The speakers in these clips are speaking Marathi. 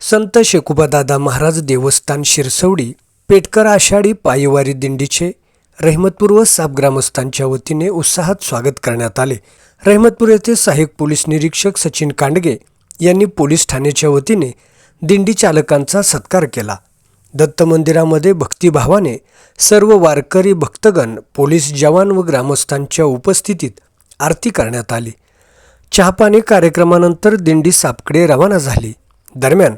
संत शेकुबादादा महाराज देवस्थान शिरसवडी पेटकर आषाढी पायवारी दिंडीचे रहमतपूर्व व साप ग्रामस्थांच्या वतीने उत्साहात स्वागत करण्यात आले. रहमतपूर येथे सहाय्यक पोलीस निरीक्षक सचिन कांडगे यांनी पोलीस ठाण्याच्या वतीने दिंडी चालकांचा सत्कार केला. दत्त मंदिरामध्ये भक्तिभावाने सर्व वारकरी भक्तगण पोलीस जवान व ग्रामस्थांच्या उपस्थितीत आरती करण्यात आली. चहापाणी कार्यक्रमानंतर दिंडी सापकडे रवाना झाली. दरम्यान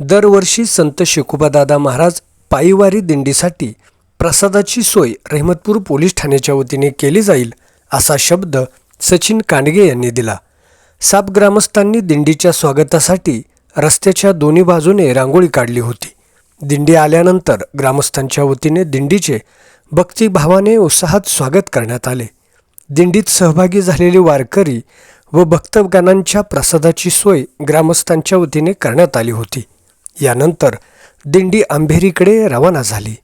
दरवर्षी संत शेकुबादादा महाराज पायीवारी दिंडीसाठी प्रसादाची सोय रहमतपूर पोलीस ठाण्याच्या वतीने केली जाईल असा शब्द सचिन कांडगे यांनी दिला. साप ग्रामस्थांनी दिंडीच्या स्वागतासाठी रस्त्याच्या दोन्ही बाजूने रांगोळी काढली होती. दिंडी आल्यानंतर ग्रामस्थांच्या वतीने दिंडीचे भक्तिभावाने उत्साहात स्वागत करण्यात आले. दिंडीत सहभागी झालेले वारकरी व भक्तगणांच्या प्रसादाची सोय ग्रामस्थांच्या वतीने करण्यात आली होती. यानंतर दिंडी आंभेरीकडे रवाना झाली.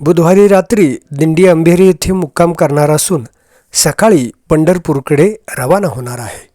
बुधवारी रात्री दिंडी आंभेरी येथे मुक्काम करणार असून सकाळी पंढरपूरकडे रवाना होणार आहे.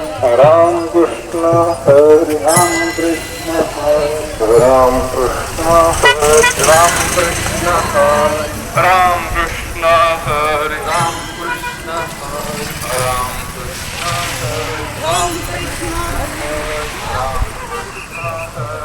Ram Krishna Hari, Ram Krishna Hari, Ram Krishna Hari, Ram Krishna Hari, Ram Krishna Hari, Ram Krishna Hari.